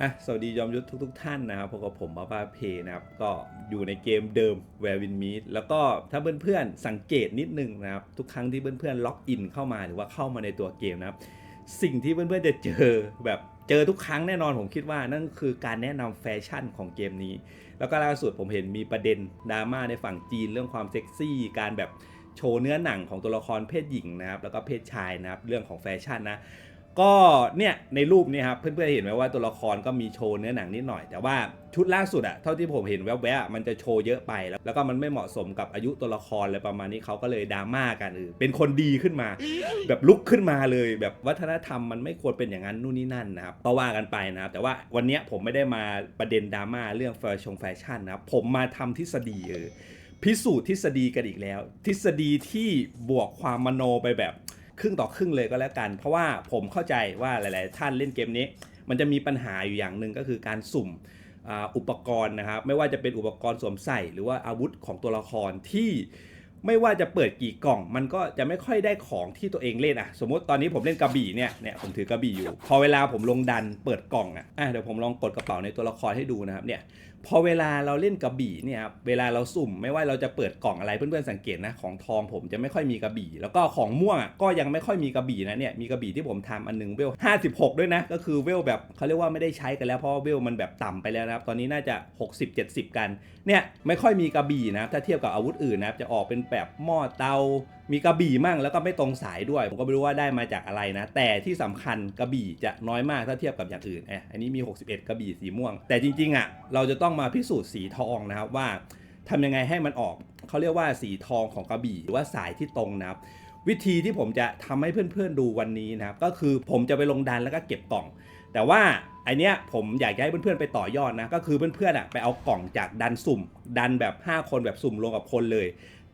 อะสวัสดียอมยุทธทุก ๆ ท่านนะครับพบกับผมบ้าบ้าเพนะครับ ก็อยู่ในเกมเดิม Where Win Meet แล้วก็ถ้าเพื่อนๆสังเกตนิดนึงนะครับ ทุกครั้งที่เพื่อนๆล็อกอินเข้ามาหรือว่าเข้ามาในตัวเกมนะครับ สิ่งที่เพื่อนๆจะเจอแบบเจอทุกครั้งแน่นอนผมคิดว่านั่นคือการแนะนำแฟชั่นของเกมนี้ แล้วก็ล่าสุดผมเห็นมีประเด็นดราม่าในฝั่งจีนเรื่องความเซ็กซี่ การแบบโชว์เนื้อหนังของตัวละครเพศหญิงนะครับแล้วก็เพศชายนะครับเรื่องของแฟชั่นนะ ก็เนี่ยในรูปเนี่ยครับเพื่อนๆเห็นไหมว่าตัวละครก็มีโชว์เนื้อหนังนิดหน่อย แต่ว่าชุดล่าสุดอะเท่าที่ผมเห็นแวบๆมันจะโชว์เยอะไปแล้วแล้วก็มันไม่เหมาะสมกับอายุตัวละครอะไรประมาณนี้เขาก็เลยดราม่ากันเออเป็นคนดีขึ้นมา แบบลุกขึ้นมาเลย แบบวัฒนธรรมมันไม่ควรเป็นอย่างนั้นนู่นนี่นั่นนะครับก็ว่ากันไปนะครับแต่ว่าวันนี้ผมไม่ได้มาประเด็นดราม่าเรื่องแฟชั่นแฟชั่นนะครับผมมาทำทฤษฎีเออพิสูจน์ทฤษฎีกันอีกแล้ว ทฤษฎีที่บวกความมโนไปแบบ ครึ่งต่อครึ่งเลยก็แล้วกัน เพราะว่าผมเข้าใจว่าหลาย ๆ ท่านเล่นเกมนี้ มันจะมีปัญหาอยู่อย่างหนึ่งก็คือการสุ่มอุปกรณ์นะครับ ไม่ว่าจะเป็นอุปกรณ์สวมใส่ หรือว่าอาวุธของตัวละครที่ไม่ว่าจะเปิดกี่กล่อง มันก็จะไม่ค่อยได้ของที่ตัวเองเล่นอะ สมมติตอนนี้ผมเล่นกระบี่เนี่ยเนี่ยผมถือกระบี่อยู่ พอเวลาผมลงดันเปิดกล่องอะอะเดี๋ยวผมลองกดกระเป๋าในตัวละครให้ดูนะครับเนี่ย พอเวลาเราเล่นกระบี่เนี่ยครับเวลาเราสุ่มไม่ว่าเราจะเปิดกล่องอะไรเพื่อนๆสังเกตนะของทองผมจะไม่ค่อยมีกระบี่ แล้วก็ของม่วงอะก็ยังไม่ค่อยมีกระบี่นะเนี่ยมีกระบี่ที่ผมทำอันหนึงเวล 56 ด้วยนะ ก็คือเวลแบบเขาเรียกว่าไม่ได้ใช้กันแล้วเพราะว่าเวลมันแบบต่ำไปแล้วนะครับตอนนี้น่าจะ 60 70 กันเนี่ยไม่ค่อยมีกระบี่นะถ้าเทียบกับอาวุธอื่นนะครับจะออกเป็นแบบหม้อเตา มีกระบี่มั่งแล้วก็ไม่ตรงสายด้วย ผมก็ไม่รู้ว่าได้มาจากอะไรนะ แต่ที่สำคัญกระบี่จะน้อยมากถ้าเทียบกับอย่างอื่นเอะอันนี้มี 61 กระบี่สีม่วง แต่จริงๆอะเราจะต้องมาพิสูจน์สีทองนะครับว่าทำยังไงให้มันออกเขาเรียกว่าสีทองของกระบี่หรือว่าสายที่ตรงนะครับ วิธีที่ผมจะทำให้เพื่อนๆดูวันนี้นะครับก็คือผมจะไปลงดันแล้วก็เก็บกล่อง แต่ว่าไอเนี้ยผมอยากจะให้เพื่อนๆไปต่อยอดนะก็คือเพื่อนๆอะไปเอากล่องจากดันสุ่ม ดันแบบ 5 คนแบบสุ่มลงกับคนเลย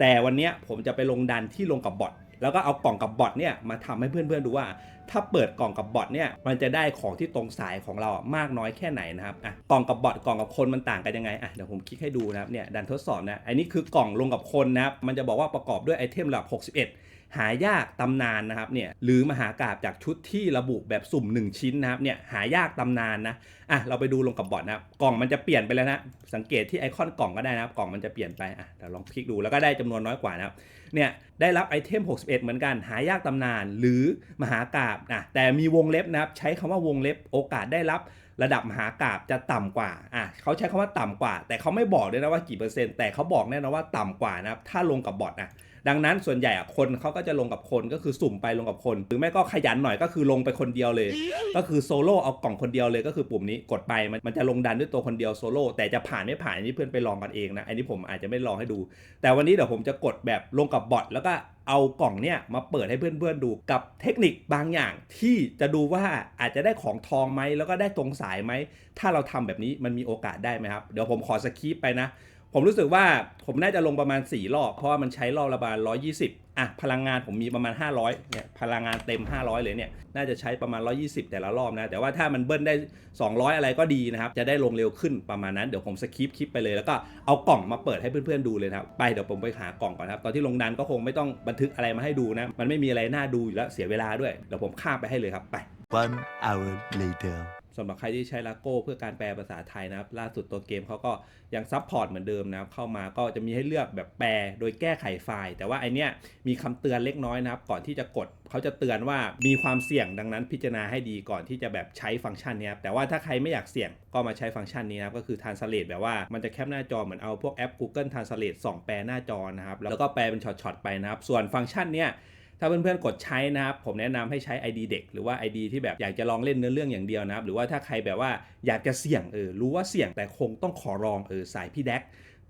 แต่วันนี้ผมจะไปลงดันที่ลงกับบอทแล้วก็เอากล่องกับบอทเนี่ยมาทำให้เพื่อนๆดูว่าถ้าเปิดกล่องกับบอทเนี่ยมันจะได้ของที่ตรงสายของเราอะมากน้อยแค่ไหนนะครับอะกล่องกับบอทกล่องกับคนมันต่างกันยังไงอะเดี๋ยวผมคลิกให้ดูนะครับเนี่ยดันทดสอบนะอันนี้คือกล่องลงกับคนนะครับมันจะบอกว่าประกอบด้วยไอเทมระดับ61หายากตำนานนะครับเนี่ยหรือมหากราบจากชุดที่ระบุแบบสุ่ม 1 ชิ้นนะครับเนี่ยหายากตำนานนะอะเราไปดูลงกับบอทนะครับกล่องมันจะเปลี่ยนไปแล้วนะสังเกตที่ไอคอนกล่องก็ได้นะครับกล่องมันจะเปลี่ยนไปอะเดี๋ยวลองคลิกดูแล้วก็ได้จำนวนน้อยกว่านะครับเนี่ยได้รับไอเทม 61 เหมือนกัน หายากตำนาน หรือมหากาบนะแต่มีวงเล็บนะครับใช้คำว่าวงเล็บโอกาสได้รับระดับมหากาบจะต่ำกว่าอะเขาใช้คำว่าต่ำกว่า แต่เขาไม่บอกด้วยนะว่ากี่เปอร์เซ็นต์แต่เขาบอกแน่นอนว่าต่ำกว่านะครับถ้าลงกับบอทนะ ดังนั้นส่วนใหญ่อะคนเขาก็จะลงกับคนก็คือสุ่มไปลงกับคน หรือไม่ก็ขยันหน่อยก็คือลงไปคนเดียวเลย ก็คือโซโล่เอากล่องคนเดียวเลยก็คือปุ่มนี้กดไปมันมันจะลงดันด้วยตัวคนเดียวโซโล่แต่จะผ่านไม่ผ่านอันนี้เพื่อนไปลองกันเองนะอันนี้ผมอาจจะไม่ลองให้ดู แต่วันนี้เดี๋ยวผมจะกดแบบลงกับบอทแล้วก็เอากล่องเนี่ยมาเปิดให้เพื่อนๆดูกับเทคนิคบางอย่างที่จะดูว่าอาจจะได้ของทองไหมแล้วก็ได้ตรงสายไหมถ้าเราทำแบบนี้มันมีโอกาสได้ไหมครับ เดี๋ยวผมขอสคริปต์ไปนะ ผมรู้สึกว่าผมน่าจะลงประมาณ 4 รอบ เพราะว่ามันใช้รอบละประมาณ120 อะ พลังงานผมมีประมาณ 500 เนี่ย พลังงานเต็ม 500 เลยเนี่ย น่าจะใช้ประมาณ 120 แต่ละรอบนะ แต่ว่าถ้ามันเบิ้ลได้ 200 อะไรก็ดีนะครับ จะได้ลงเร็วขึ้นประมาณนั้น เดี๋ยวผมสคริปคลิปไปเลย แล้วก็เอากล่องมาเปิดให้เพื่อนๆดูเลยครับ ไปเดี๋ยวผมไปหากล่องก่อนครับ ตอนที่ลงดันก็คงไม่ต้องบันทึกอะไรมาให้ดูนะ มันไม่มีอะไรน่าดูอยู่แล้ว เสียเวลาด้วย เดี๋ยวผมข้ามไปให้เลยครับ ไป One hour later. สำหรับใครที่ใช้ลาโก้เพื่อการแปลภาษาไทยนะครับ ล่าสุดตัวเกมเขาก็ยังซับพอร์ตเหมือนเดิมนะครับ เข้ามาก็จะมีให้เลือกแบบแปลโดยแก้ไขไฟล์ แต่ว่าไอเนี้ยมีคำเตือนเล็กน้อยนะครับ ก่อนที่จะกดเขาจะเตือนว่ามีความเสี่ยงดังนั้นพิจารณาให้ดีก่อนที่จะแบบใช้ฟังก์ชันนี้ครับแต่ว่าถ้าใครไม่อยากเสี่ยงก็มาใช้ฟังก์ชันนี้นะครับก็คือ translate แบบว่ามันจะแคปหน้าจอเหมือนเอาพวกแอป Google Translate ส่องแปลหน้าจอนะครับแล้วก็แปลเป็นช็อตๆไปนะครับส่วนฟังก์ชันเนี้ย ถ้าเพื่อนๆกดใช้นะครับผมแนะนำให้ใช้ ID เด็กหรือว่า ID ที่แบบอยากจะลองเล่นเนื้อเรื่องอย่างเดียวนะครับหรือว่าถ้าใครแบบว่าอยากจะเสี่ยงเออรู้ว่าเสี่ยงแต่คงต้องขอลองเออสายพี่แดก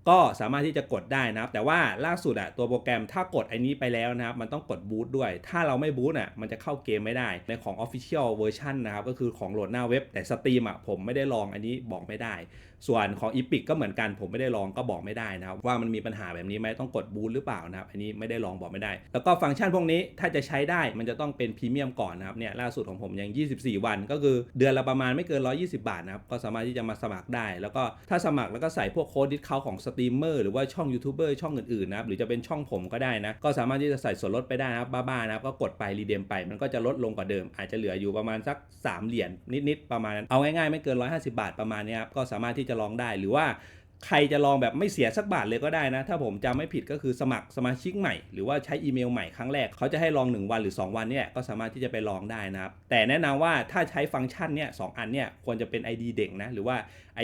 ก็สามารถที่จะกดได้นะครับ แต่ว่าล่าสุดอะตัวโปรแกรมถ้ากดไอ้นี้ไปแล้วนะครับ มันต้องกดบูตด้วย ถ้าเราไม่บูตอะมันจะเข้าเกมไม่ได้ในของ Official Version นะครับ ก็คือของโหลดหน้าเว็บแต่สตรีมอะผมไม่ได้ลองอันนี้บอกไม่ได้ ส่วนของ Epic ก็เหมือนกันผมไม่ได้ลองก็บอกไม่ได้นะครับว่ามันมีปัญหาแบบนี้ไหมต้องกดบูตหรือเปล่านะครับอันนี้ไม่ได้ลองบอกไม่ได้ แล้วก็ฟังก์ชันพวกนี้ถ้าจะใช้ได้มันจะต้องเป็นพรีเมียมก่อนนะครับเนี่ยล่าสุดของผมยัง 24 วัน ก็คือเดือนละประมาณไม่เกิน 120 บาทนะครับก็สามารถที่จะมาสมัครได้ แล้วก็ถ้าสมัครแล้วก็ใส่พวกโค้ดดิสเขาของสตรีมเมอร์หรือว่าช่องยูทูบเบอร์ช่องอื่นๆนะครับหรือจะเป็นช่องผมก็ได้นะก็สามารถที่จะใส่ส่วนลดไปได้นะครับบ้าๆนะครับก็กดไปรีเดมไป มันก็จะลดลงกว่าเดิม อาจจะเหลืออยู่ประมาณสัก 3 เหรียญนิดๆประมาณนั้นเอาง่ายๆไม่เกิน 150 บาทประมาณนี้ครับก็สามารถที่จะลองได้ หรือว่าใครจะลองแบบไม่เสียสักบาทเลยก็ได้นะ ถ้าผมจำไม่ผิดก็คือสมัครสมาชิกใหม่ หรือว่าใช้อีเมลใหม่ครั้งแรกเขาจะให้ลอง 1 วันหรือ 2 วันเนี่ยก็สามารถที่จะไปลองได้นะครับ แต่แนะนำว่าถ้าใช้ฟังก์ชันเนี่ยสองอันเนี่ยควรจะเป็น ID เด็กนะ หรือว่า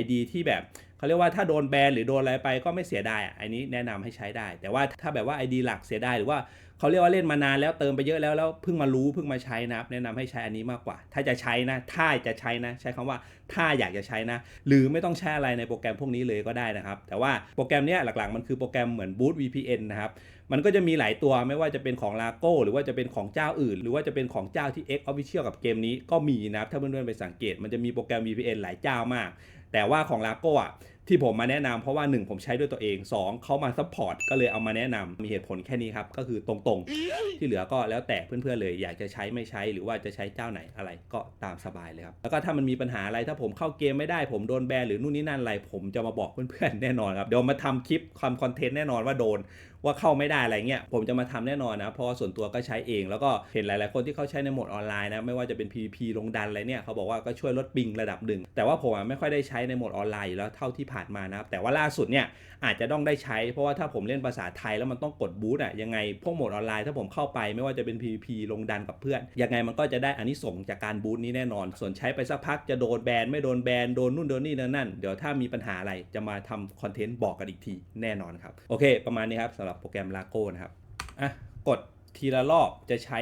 ID ที่แบบเขาเรียกว่าถ้าโดนแบนหรือโดนอะไรไปก็ไม่เสียดายอันนี้แนะนำให้ใช้ได้ แต่ว่าถ้าแบบว่า ID หลักเสียดายหรือว่า เขาเรียกว่าเล่นมานานแล้วเติมไปเยอะแล้วแล้วเพิ่งมารู้เพิ่งมาใช้นะครับแนะนำให้ใช้อันนี้มากกว่า ถ้าจะใช้นะ ถ้าจะใช้นะ ใช้คำว่าถ้าอยากจะใช้นะ หรือไม่ต้องใช้อะไรในโปรแกรมพวกนี้เลยก็ได้นะครับ แต่ว่าโปรแกรมเนี้ยหลักๆ มันคือโปรแกรมเหมือน Boot VPN นะครับมันก็จะมีหลายตัวไม่ว่าจะเป็นของ Lago หรือว่าจะเป็นของเจ้าอื่น หรือว่าจะเป็นของเจ้าที่ X Official กับเกมนี้ก็มีนะครับถ้าเพื่อนๆไปสังเกต มันจะมีโปรแกรม VPN หลายเจ้ามาก แต่ว่าของ Lago อะ ที่ผมมาแนะนำเพราะว่า 1 ผมใช้ด้วยตัวเอง 2เขามาซัพพอร์ตก็เลยเอามาแนะนำมีเหตุผลแค่นี้ครับ ก็คือตรงๆ ที่เหลือก็แล้วแต่เพื่อนๆเลย อยากจะใช้ไม่ใช้หรือว่าจะใช้เจ้าไหนอะไรก็ตามสบายเลยครับ แล้วก็ถ้ามันมีปัญหาอะไรถ้าผมเข้าเกมไม่ได้ผมโดนแบนหรือนู่นนี่นั่นอะไรผมจะมาบอกเพื่อนๆแน่นอนครับเดี๋ยวมาทำคลิปความคอนเทนต์แน่นอนว่าโดน ว่าเข้าไม่ได้อะไรเงี้ยผมจะมาทำแน่นอนนะ เพราะว่าส่วนตัวก็ใช้เอง แล้วก็เห็นหลาย ๆ คนที่เขาใช้ในโหมดออนไลน์นะไม่ว่าจะเป็น PVP ลงดันอะไรเนี่ยเขาบอกว่าก็ช่วยลดปิงระดับหนึ่งแต่ว่าผมไม่ค่อยได้ใช้ในโหมดออนไลน์แล้วเท่าที่ผ่านมานะครับแต่ว่าล่าสุดเนี่ยอาจจะต้องได้ใช้ เพราะว่าถ้าผมเล่นภาษาไทยแล้วมันต้องกดบูตอะยังไงพวกโหมดออนไลน์ถ้าผมเข้าไปไม่ว่าจะเป็น PVP ลงดันกับเพื่อนยังไงมันก็จะได้อานิสงส์จากการบูตนี้แน่นอน ส่วนใช้ไปสักพักจะโดนแบนไม่โดนแบนโดนนู่นโดนนี่นั่นนั่นเดี๋ยวถ้ามีปัญหาอะไรจะมาทำคอนเทนต์บอกกันอีกทีแน่นอนครับโอเค ประมาณนี้ครับสำหรับโปรแกรม Lago นะครับอะกดทีละรอบจะใช้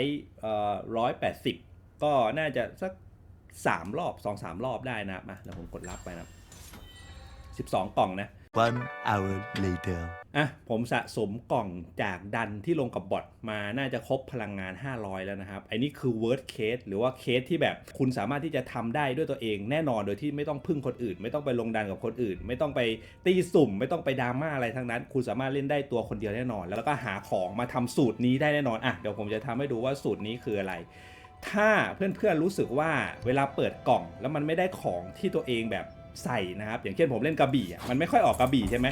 ร้อยแปดสิบก็น่าจะสักสามรอบสองสามรอบได้นะครับมาเดี๋ยวผมกดรับไปนะครับสิบสองกล่องนะ One hour later. อะผมสะสมกล่องจากดันที่ลงกับบอทมาน่าจะครบพลังงาน 500 แล้วนะครับ ไอ้นี่คือ worst case หรือว่าเคสที่แบบคุณสามารถที่จะทำได้ด้วยตัวเองแน่นอนโดยที่ไม่ต้องพึ่งคนอื่น ไม่ต้องไปลงดันกับคนอื่น ไม่ต้องไปตีสุ่ม ไม่ต้องไปดราม่าอะไรทั้งนั้น คุณสามารถเล่นได้ตัวคนเดียวแน่นอน แล้วก็หาของมาทำสูตรนี้ได้แน่นอนอะเดี๋ยวผมจะทำให้ดูว่าสูตรนี้คืออะไรถ้าเพื่อนๆรู้สึกว่าเวลาเปิดกล่องแล้วมันไม่ได้ของที่ตัวเองแบบ ใส่นะครับ อย่างเช่นผมเล่นกระบี่อะมันไม่ค่อยออกกระบี่ใช่ไหม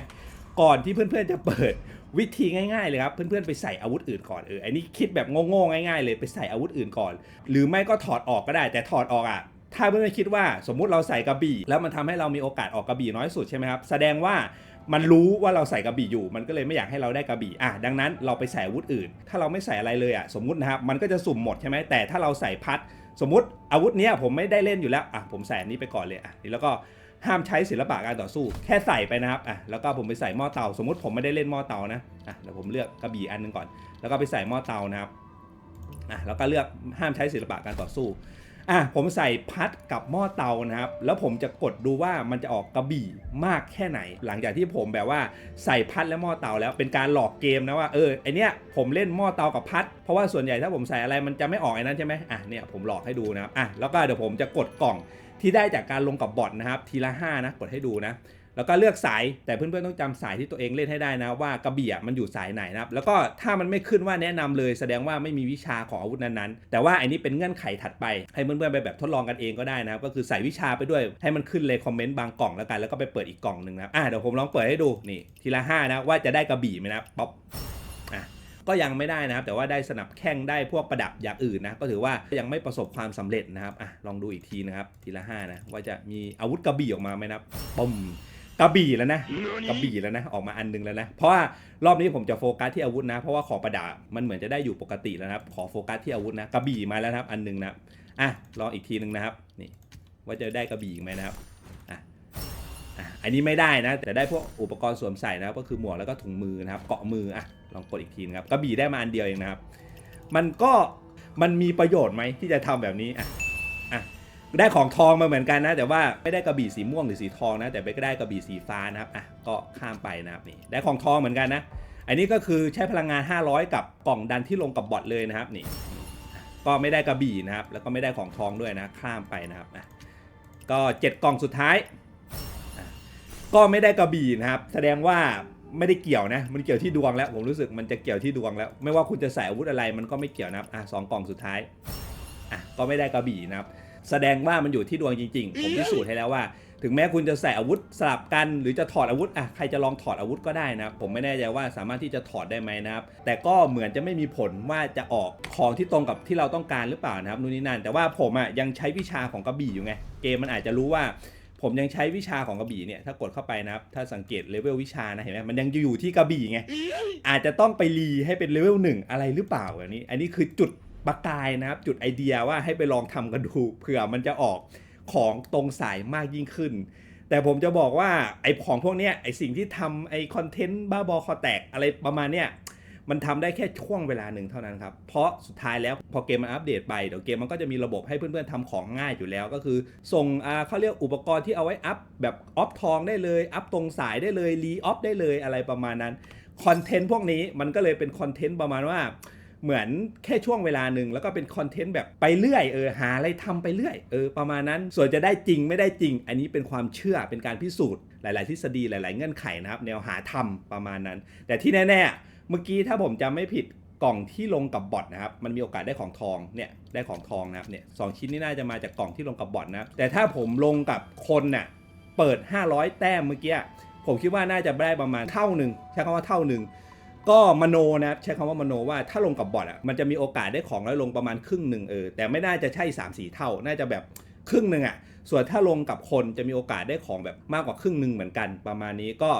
ก่อนที่เพื่อนๆจะเปิดวิธีง่ายๆเลยครับ เพื่อนๆไปใส่อาวุธอื่นก่อนเอออันนี้คิดแบบโง่ๆง่าย ๆ เลยไปใส่อาวุธอื่นก่อน หรือไม่ก็ถอดออกก็ได้ แต่ถอดออกอะถ้าเพื่อนๆคิดว่าสมมุติเราใส่กระบี่ แล้วมันทำให้เรามีโอกาสออกกระบี่น้อยสุดใช่ไหมครับแสดงว่ามันรู้ว่าเราใส่กระบี่อยู่ มันก็เลยไม่อยากให้เราได้กระบี่อะดังนั้นเราไปใส่อาวุธอื่น ถ้าเราไม่ใส่อะไรเลยอะสมมุตินะครับมันก็จะสุ่มหมดใช่ไหมแต่ถ้าเราใส่พัด สมมติอาวุธเนี้ยผมไม่ได้เล่นอยู่แล้วอะผมใส่อันนี้ไปก่อนเลยอะแล้วก็ ห้ามใช้ศิลปะการต่อสู้ แค่ใส่ไปนะครับอะแล้วก็ผมไปใส่หม้อเตาสมมติผมไม่ได้เล่นหม้อเตานะอะเดี๋ยวผมเลือกกระบี่อันหนึงก่อน แล้วก็ไปใส่หม้อเตานะครับอะแล้วก็เลือกห้ามใช้ศิลปะการต่อสู้อะผมใส่พัดกับหม้อเตานะครับ แล้วผมจะกดดูว่ามันจะออกกระบี่มากแค่ไหน หลังจากที่ผมแบบว่าใส่พัดและหม้อเตาแล้วเป็นการหลอกเกมนะว่าเออไอเนี้ยผมเล่นหม้อเตากับพัด เพราะว่าส่วนใหญ่ถ้าผมใส่อะไรมันจะไม่ออกไอ้นั้นใช่ไหมอะเนี่ยผมหลอกให้ดูนะครับอะแล้วก็เดี๋ยวผมจะกดกล่อง ที่ได้จากการลงกับบอทนะครับทีละ5นะกดให้ดูนะแล้วก็เลือกสายแต่เพื่อนๆต้องจำสายที่ตัวเองเล่นให้ได้นะ ว่ากระบี่อะมันอยู่สายไหนนะครับแล้วก็ถ้ามันไม่ขึ้นว่าแนะนำเลย แสดงว่าไม่มีวิชาของอาวุธนั้นๆ แต่ว่าอันนี้เป็นเงื่อนไขถัดไป ให้เพื่อนๆไปแบบทดลองกันเองก็ได้นะครับก็คือใส่วิชาไปด้วยให้มันขึ้นเลยคอมเมนต์บางกล่องแล้วกันแล้วก็ไปเปิดอีกกล่องหนึ่งนะอะเดี๋ยวผมลองเปิดให้ดูนี่ทีละ5นะว่าจะได้กระบี่ไหมนะป๊อป ก็ยังไม่ได้นะครับ แต่ว่าได้สนับแข้งได้พวกประดับอย่างอื่นนะ ก็ถือว่ายังไม่ประสบความสำเร็จนะครับอะลองดูอีกทีนะครับ ทีละห้านะว่าจะมีอาวุธกระบี่ออกมาไหมนะครับปุ่มกระบี่แล้วนะกระบี่แล้วนะออกมาอันหนึงแล้วนะ เพราะว่ารอบนี้ผมจะโฟกัสที่อาวุธนะ เพราะว่าของประดับมันเหมือนจะได้อยู่ปกติแล้วนะครับ ขอโฟกัสที่อาวุธนะกระบี่มาแล้วนะครับ อันหนึงนะครับอะลองอีกทีหนึ่งนะครับนี่ว่าจะได้กระบี่อีกไหมนะครับ อันนี้ไม่ได้นะ แต่ได้พวกอุปกรณ์สวมใส่นะครับก็คือหมวกแล้วก็ถุงมือนะครับเกาะมืออะลองกดอีกทีนะครับกระบี่ได้มาอันเดียวเองนะครับ มันก็มันมีประโยชน์ไหมที่จะทำแบบนี้อะอะได้ของทองมาเหมือนกันนะ แต่ว่าไม่ได้กระบี่สีม่วงหรือสีทองนะ แต่ไปก็ได้กระบี่สีฟ้านะครับอะก็ข้ามไปนะครับนี่ได้ของทองเหมือนกันนะ อันนี้ก็คือใช้พลังงาน 500 กับกล่องดันที่ลงกับบอทเลยนะครับนี่ ก็ไม่ได้กระบี่นะครับ แล้วก็ไม่ได้ของทองด้วยนะข้ามไปนะครับอะก็เจ็ดกล่องสุดท้าย ก็ไม่ได้กระบี่นะครับ แสดงว่าไม่ได้เกี่ยวนะ มันเกี่ยวที่ดวงแล้ว ผมรู้สึกมันจะเกี่ยวที่ดวงแล้ว ไม่ว่าคุณจะใส่อาวุธอะไรมันก็ไม่เกี่ยวนะครับ อะสองกล่องสุดท้าย อะ ก็ไม่ได้กระบี่นะครับ แสดงว่ามันอยู่ที่ดวงจริง ๆ ผมพิสูจน์ให้แล้วว่า ถึงแม้คุณจะใส่อาวุธสลับกัน หรือจะถอดอาวุธ อะ ใครจะลองถอดอาวุธก็ได้นะครับ ผมไม่แน่ใจว่าสามารถที่จะถอดได้ไหมนะครับ แต่ก็เหมือนจะไม่มีผลว่าจะออกของที่ตรงกับที่เราต้องการหรือเปล่านะครับนู่นนี่นั่น แต่ว่าผมอะยังใช้วิชาของกระบี่อยู่ไง เกมมันอาจจะรู้ว่า ผมยังใช้วิชาของกระบี่เนี่ยถ้ากดเข้าไปนะครับ ถ้าสังเกตเลเวลวิชานะเห็นไหมมันยังอยู่ที่กระบี่ไงอาจจะต้องไปรีให้เป็นเลเวลหนึ่งอะไรหรือเปล่าแบบนี้ อันนี้คือจุดประกายนะครับ จุดไอเดียว่าให้ไปลองทำกันดูเผื่อมันจะออกของตรงสายมากยิ่งขึ้น แต่ผมจะบอกว่าไอของพวกเนี้ยไอสิ่งที่ทำไอคอนเทนต์บ้าบอคอแตกอะไรประมาณเนี้ย มันทำได้แค่ช่วงเวลาหนึ่งเท่านั้นครับ เพราะสุดท้ายแล้วพอเกมมันอัปเดตไปเดี๋ยวเกมมันก็จะมีระบบให้เพื่อนๆทำของง่ายอยู่แล้ว ก็คือส่งอ่าเขาเรียกอุปกรณ์ที่เอาไว้อัพแบบออฟทองได้เลย อัพตรงสายได้เลยรีออฟได้เลยอะไรประมาณนั้นคอนเทนต์พวกนี้มันก็เลยเป็นคอนเทนต์ประมาณว่าเหมือนแค่ช่วงเวลาหนึ่งแล้วก็เป็นคอนเทนต์แบบไปเรื่อยเออหาอะไรทำไปเรื่อยเออประมาณนั้น ส่วนจะได้จริงไม่ได้จริง อันนี้เป็นความเชื่อเป็นการพิสูจน์หลาย ๆ ทฤษฎีหลาย ๆ เงื่อนไขนะครับ แนวหาทำประมาณนั้น แต่ที่แน่ ๆ เมื่อกี้ถ้าผมจำไม่ผิดกล่องที่ลงกับบอทนะครับ มันมีโอกาสได้ของทองเนี่ยได้ของทองนะครับเนี่ยสองชิ้นนี้น่าจะมาจากกล่องที่ลงกับบอทนะแต่ถ้าผมลงกับคนน่ะเปิด 500 แต้มเมื่อกี้ผมคิดว่าน่าจะได้ประมาณเท่าหนึ่งใช้คำว่าเท่าหนึ่งก็มโนนะครับใช้คำว่ามโนว่าถ้าลงกับบอทอะมันจะมีโอกาสได้ของแล้วลงประมาณครึ่งหนึ่งเออแต่ไม่น่าจะใช่3 4เท่า น่าจะแบบครึ่งหนึ่งอะส่วนถ้าลงกับคนจะมีโอกาสได้ของแบบมากกว่าครึ่งหนึ่งเหมือนกันประมาณนี้ก็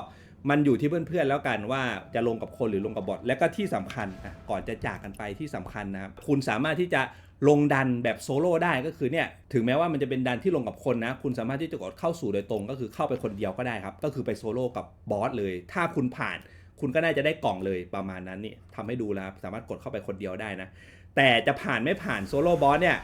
มันอยู่ที่เพื่อนๆแล้วกันว่าจะลงกับคนหรือลงกับบอทและก็ที่สำคัญอะก่อนจะจากกันไปที่สำคัญนะครับคุณสามารถที่จะลงดันแบบโซโล่ได้ก็คือเนี่ยถึงแม้ว่ามันจะเป็นดันที่ลงกับคนนะ คุณสามารถที่จะกดเข้าสู่โดยตรง ก็คือเข้าไปคนเดียวก็ได้ครับ ก็คือไปโซโล่กับบอสเลย ถ้าคุณผ่าน คุณก็น่าจะได้กล่องเลยประมาณนั้นนี่ทำให้ดูแล้วสามารถกดเข้าไปคนเดียวได้นะ แต่จะผ่านไม่ผ่านโซโล่บอสเนี่ย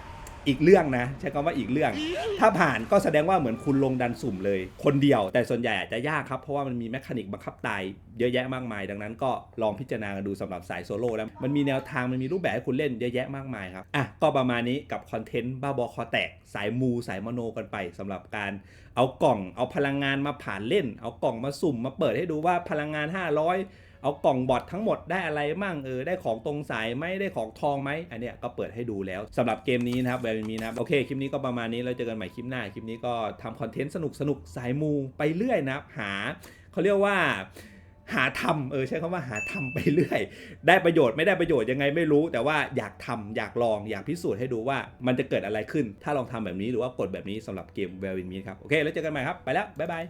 อีกเรื่องนะใช้คำว่าอีกเรื่อง ถ้าผ่านก็แสดงว่าเหมือนคุณลงดันสุ่มเลย คนเดียวแต่ส่วนใหญ่อาจจะยากครับ เพราะว่ามันมีแมคานิกบังคับตายเยอะแยะมากมาย ดังนั้นก็ลองพิจารณาดูสำหรับสายโซโล่แล้ว มันมีแนวทางมันมีรูปแบบให้คุณเล่นเยอะแยะมากมายครับอะก็ประมาณนี้กับคอนเทนต์บ้าบอคอแตกสายมูสายมโนกันไปสำหรับการเอากล่องเอาพลังงานมาผ่านเล่น เอากล่องมาสุ่มมาเปิดให้ดูว่าพลังงาน 500 เอากล่องบอททั้งหมดได้อะไรมั่งเออได้ของตรงสายไหมได้ของทองไหมอันเนี้ยก็เปิดให้ดูแล้วสำหรับเกมนี้นะครับแบบนี้นะโอเคคลิปนี้ก็ประมาณนี้เราเจอกันใหม่คลิปหน้าคลิปนี้ก็ทำคอนเทนต์สนุกสนุกสายมูไปเรื่อยนะครับหาเขาเรียกว่าหาทำเออใช้คำว่าหาทำไปเรื่อย ได้ประโยชน์ไม่ได้ประโยชน์ยังไงไม่รู้ แต่ว่าอยากทำอยากลองอยากพิสูจน์ให้ดูว่ามันจะเกิดอะไรขึ้น ถ้าลองทำแบบนี้หรือว่ากดแบบนี้สำหรับเกม w e l l in Me ครับ โอเค แล้วเจอกันใหม่ครับ ไปแล้ว บ๊ายบาย